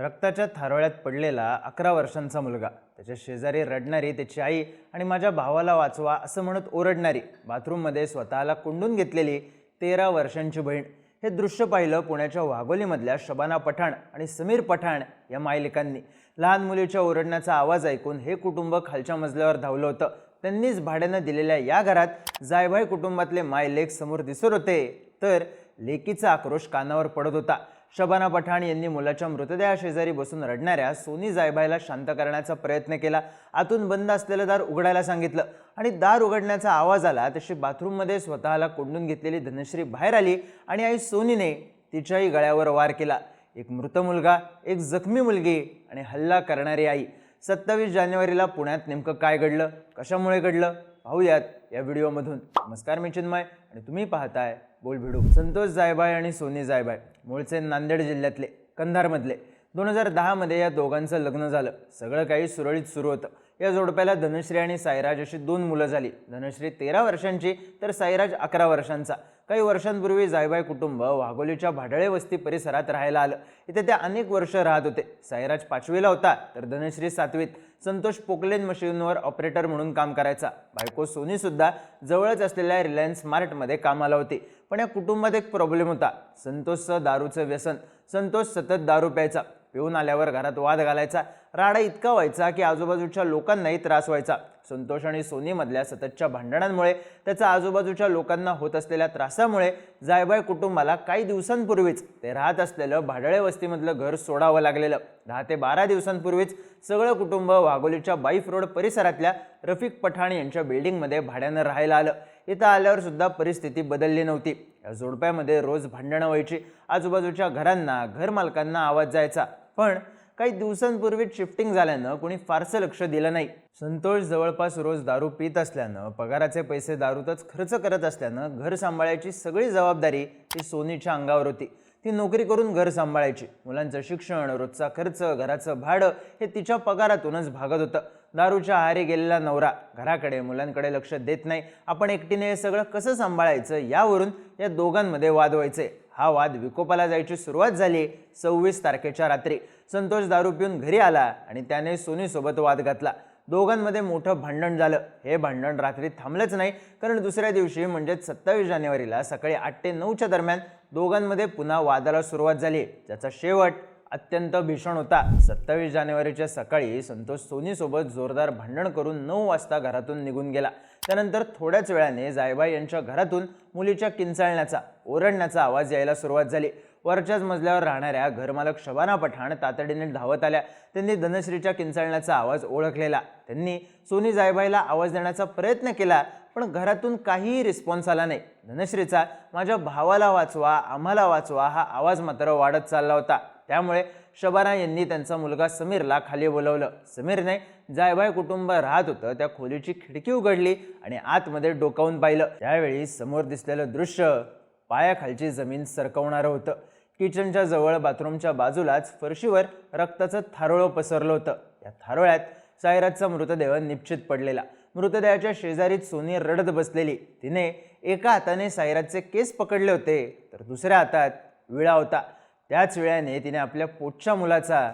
रक्ताच्या थारोळ्यात पडलेला अकरा वर्षांचा मुलगा. त्याच्या शेजारी रडणारी त्याची आई आणि माझ्या भावाला वाचवा असं म्हणत ओरडणारी बाथरूममध्ये स्वतःला कोंडून घेतलेली तेरा वर्षांची बहीण. हे दृश्य पाहिलं पुण्याच्या वाघोलीमधल्या शबाना पठाण आणि समीर पठाण या मायलिकांनी. लहान मुलीच्या ओरडण्याचा आवाज ऐकून हे कुटुंब खालच्या मजल्यावर धावलं होतं. त्यांनीच भाड्यानं दिलेल्या या घरात जायभाई कुटुंबातले मायलेक समोर दिसत होते तर लेकीचा आक्रोश कानावर पडत होता. शबाना पठाण यांनी मुलाच्या मृतदेहाशेजारी बसून रडणाऱ्या सोनी जायबाईला शांत करण्याचा प्रयत्न केला. आतून बंद असलेलं दार उघडायला सांगितलं आणि दार उघडण्याचा आवाज आला. तशी बाथरूममध्ये स्वतःला कोंडून घेतलेली धनश्री बाहेर आली आणि आई सोनीने तिच्याही गळ्यावर वार केला. एक मृत मुलगा एक जखमी मुलगी आणि हल्ला करणारी आई. सत्तावीस जानेवारीला पुण्यात नेमकं काय घडलं? कशामुळे घडलं? पाहूयात या व्हिडिओमधून. नमस्कार मी चिन्मय आणि तुम्ही पाहताय बोल भिडू संतोष जायबाय आणि सोनी जायबाय मूळचे नांदेड जिल्ह्यातले कंधारमधले. दोन हजार दहामध्ये या दोघांचं लग्न झालं. सगळं काही सुरळीत सुरू होतं. या जोडप्याला धनश्री आणि साईराज अशी दोन मुलं झाली. धनश्री तेरा वर्षांची तर साईराज अकरा वर्षांचा. काही वर्षांपूर्वी जायबाई कुटुंब वाघोलीच्या भाडळे वस्ती परिसरात राहायला आलं. इथे ते अनेक वर्ष राहत होते. साईराज पाचवीला होता तर धनश्री सातवीत. संतोष पोकलेन मशीनवर ऑपरेटर म्हणून काम करायचा. बायको सोनीसुद्धा जवळच असलेल्या रिलायन्स स्मार्टमध्ये कामाला होती. पण या कुटुंबात एक प्रॉब्लेम होता. संतोषचं दारूचं व्यसन. संतोष सतत दारू प्यायचा. पिऊन आल्यावर घरात वाद घालायचा राडा इतका व्हायचा की आजूबाजूच्या लोकांनाही त्रास व्हायचा. संतोष आणि सोनीमधल्या सततच्या भांडणांमुळे त्याचा आजूबाजूच्या लोकांना होत असलेल्या त्रासामुळे जायबाय कुटुंबाला काही दिवसांपूर्वीच ते राहत असलेलं भाडळे वस्तीमधलं घर सोडावं लागलेलं. दहा ते बारा दिवसांपूर्वीच सगळं कुटुंब वाघोलीच्या बाईफ रोड परिसरातल्या रफिक पठाण यांच्या बिल्डिंगमध्ये भाड्यानं राहायला आलं. इथं आल्यावर सुद्धा परिस्थिती बदलली नव्हती. या जोडप्यामध्ये रोज भांडणं व्हायची. आजूबाजूच्या घरांना घरमालकांना आवाज जायचा. पण काही दिवसांपूर्वी शिफ्टिंग झाल्यानं कोणी फारसं लक्ष दिलं नाही. संतोष जवळपास रोज दारू पित असल्यानं पगाराचे पैसे दारूतच खर्च करत असल्यानं घर सांभाळायची सगळी जबाबदारी ही सोनीच्या अंगावर होती. ती नोकरी करून घर सांभाळायची. मुलांचं शिक्षण रोजचा खर्च घराचं भाडं हे तिच्या पगारातूनच भागत होतं. दारूच्या आहारी गेलेला नवरा घराकडे मुलांकडे लक्ष देत नाही. आपण एकटीने हे सगळं कसं सांभाळायचं यावरून या दोघांमध्ये वाद व्हायचे. हा वाद विकोपाला जायची सुरुवात झाली सव्वीस तारखेच्या रात्री. संतोष दारू पिऊन घरी आला आणि त्याने सोनीसोबत वाद घातला. दोघांमध्ये मोठं भांडण झालं. हे भांडण रात्री थांबलंच नाही कारण दुसऱ्या दिवशी म्हणजेच सत्तावीस जानेवारीला सकाळी आठ ते नऊच्या दरम्यान दोघांमध्ये पुन्हा वादाला सुरुवात झाली. ज्याचा शेवट अत्यंत भीषण होता. सत्तावीस जानेवारीच्या सकाळी संतोष सोनीसोबत जोरदार भांडण करून नऊ वाजता घरातून निघून गेला. त्यानंतर थोड्याच वेळाने जायबाई यांच्या घरातून मुलीच्या किंचाळण्याचा ओरडण्याचा आवाज यायला सुरुवात झाली. वरच्याच मजल्यावर राहणाऱ्या घरमालक शबाना पठाण तातडीने धावत आल्या. त्यांनी धनश्रीच्या किंचाळण्याचा आवाज ओळखलेला. त्यांनी सोनी जायबाईला आवाज देण्याचा प्रयत्न केला पण घरातून काहीही रिस्पॉन्स आला नाही. धनश्रीचा माझ्या भावाला वाचवा आम्हाला वाचवा हा आवाज मात्र वाढत चालला होता. त्यामुळे शबाना यांनी त्यांचा मुलगा समीरला खाली बोलवलं. समीरने जायबाय कुटुंब राहत होतं त्या खोलीची खिडकी उघडली आणि आतमध्ये डोकावून पाहिलं. त्यावेळी समोर दिसलेलं दृश्य पायाखालची जमीन सरकवणारं होतं. किचनच्या जवळ बाथरूमच्या बाजूलाच फरशीवर रक्ताचं थारोळं पसरलं होतं. या थारोळ्यात सायराजचा मृतदेह निश्चित पडलेला. मृतदेहाच्या शेजारीच सोनी रडत बसलेली. तिने एका हाताने सायराजचे केस पकडले होते तर दुसऱ्या हातात विळा होता. त्याच वेळाने तिने आपल्या पोटच्या मुलाचा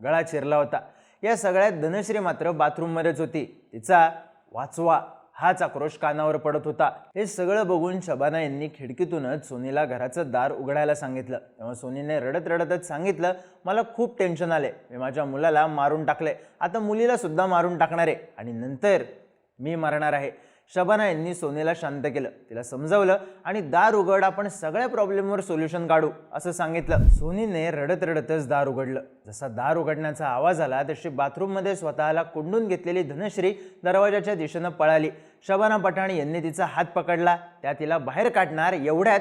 गळा चिरला होता. या सगळ्यात धनश्री मात्र बाथरूममध्येच होती. तिचा वाचवा हाच आक्रोश कानावर पडत होता. हे सगळं बघून शबाना यांनी खिडकीतूनच सोनीला घराचं दार उघडायला सांगितलं. तेव्हा सोनीने रडत रडतच सांगितलं मला खूप टेन्शन आले मी माझ्या मुलाला मारून टाकले आता मुलीला सुद्धा मारून टाकणार आहे आणि नंतर मी मरणार आहे. शबाना यांनी सोनेला शांत केलं. तिला समजावलं आणि दार उघड आपण सगळ्या प्रॉब्लेमवर सोल्युशन काढू असं सांगितलं. सोनीने रडत रडतच दार उघडलं. जसा दार उघडण्याचा आवाज आला तशी बाथरूममध्ये स्वतःला कोंडून घेतलेली धनश्री दरवाजाच्या दिशेनं पळाली. शबाना पठाण यांनी तिचा हात पकडला. त्या तिला बाहेर काढणार एवढ्यात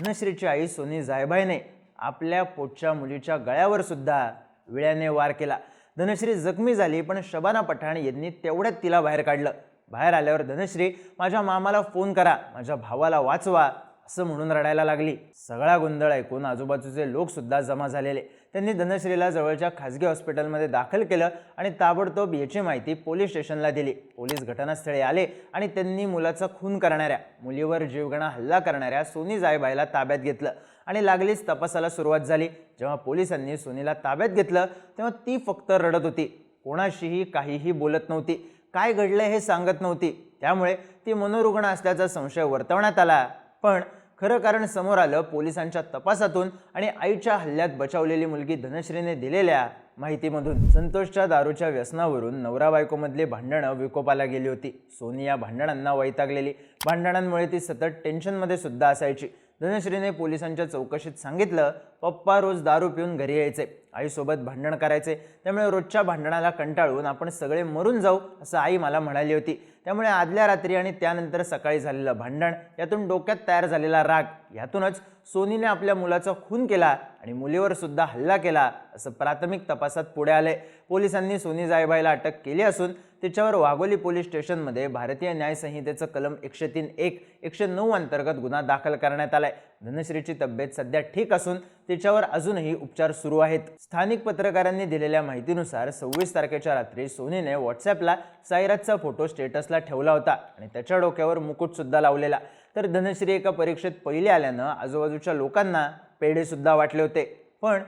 धनश्रीची आई सोनी जायबाईने आपल्या पोटच्या मुलीच्या गळ्यावर सुद्धा विळ्याने वार केला. धनश्री जखमी झाली पण शबाना पठाण यांनी तेवढ्यात तिला बाहेर काढलं. बाहेर आल्यावर धनश्री माझ्या मामाला फोन करा माझ्या भावाला वाचवा असं म्हणून रडायला लागली. सगळा गोंधळ ऐकून आजूबाजूचे लोकसुद्धा जमा झालेले. त्यांनी धनश्रीला जवळच्या खासगी हॉस्पिटलमध्ये दाखल केलं आणि ताबडतोब याची माहिती पोलीस स्टेशनला दिली. पोलीस घटनास्थळी आले आणि त्यांनी मुलाचा खून करणाऱ्या मुलीवर जीवगणा हल्ला करणाऱ्या सोनी जायबाईला ताब्यात घेतलं आणि लागलीच तपासाला सुरुवात झाली. जेव्हा पोलिसांनी सोनीला ताब्यात घेतलं तेव्हा ती फक्त रडत होती. कोणाशीही काहीही बोलत नव्हती. काय घडलं हे सांगत नव्हती. त्यामुळे ती मनोरुग्ण असल्याचा संशय वर्तवण्यात आला. पण खरं कारण समोर आलं पोलिसांच्या तपासातून आणि आईच्या हल्ल्यात बचावलेली मुलगी धनश्रीने दिलेल्या माहितीमधून. संतोषच्या दारूच्या व्यसनावरून नवरा बायकोमधली भांडणं विकोपाला गेली होती. सोनी या भांडणांना वैतागलेली. भांडणांमुळे ती सतत टेन्शनमध्ये सुद्धा असायची. धनश्रीने पोलिसांच्या चौकशीत सांगितलं पप्पा रोज दारू पिऊन घरी यायचे. आईसोबत भांडण करायचे. त्यामुळे रोजच्या भांडणाला कंटाळून आपण सगळे मरून जाऊ असं आई मला म्हणाली होती. त्यामुळे आदल्या रात्री आणि त्यानंतर सकाळी झालेलं भांडण यातून डोक्यात तयार झालेला राग यातूनच सोनीने आपल्या मुलाचा खून केला आणि मुलीवर सुद्धा हल्ला केला असं प्राथमिक तपासात पुढे आले पोलिसांनी सोनी जायबाईला अटक केली असून तिच्यावर वाघोली पोलीस स्टेशनमध्ये भारतीय न्यायसंहितेचं कलम एकशे तीन एक एकशे नऊ अंतर्गत गुन्हा दाखल करण्यात आलाय. धनश्रीची तब्येत सध्या ठीक असून तिच्यावर अजूनही उपचार सुरू आहेत. स्थानिक पत्रकारांनी दिलेल्या माहितीनुसार सव्वीस तारखेच्या रात्री सोनीने व्हॉट्सॲपला सायराजचा फोटो स्टेटसला ठेवला होता आणि त्याच्या डोक्यावर मुकुट सुद्धा लावलेला. तर धनश्री एका परीक्षेत पहिले आल्यानं आजूबाजूच्या लोकांना पेढेसुद्धा वाटले होते. पण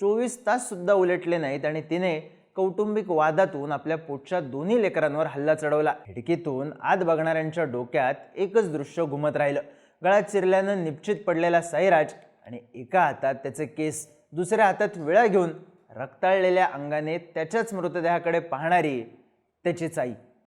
चोवीस ताससुद्धा उलटले नाहीत आणि तिने कौटुंबिक वादातून आपल्या पोटच्या दोन्ही लेकरांवर हल्ला चढवला. खिडकीतून आत बघणाऱ्यांच्या डोक्यात एकच दृश्य घुमत राहिलं. गळ्यात चिरल्यानं निश्चित पडलेला साईराज आणि एका हातात त्याचे केस दुसऱ्या हातात विळा घेऊन रक्ताळलेल्या अंगाने त्याच्याच मृतदेहाकडे पाहणारी त्याचीच आई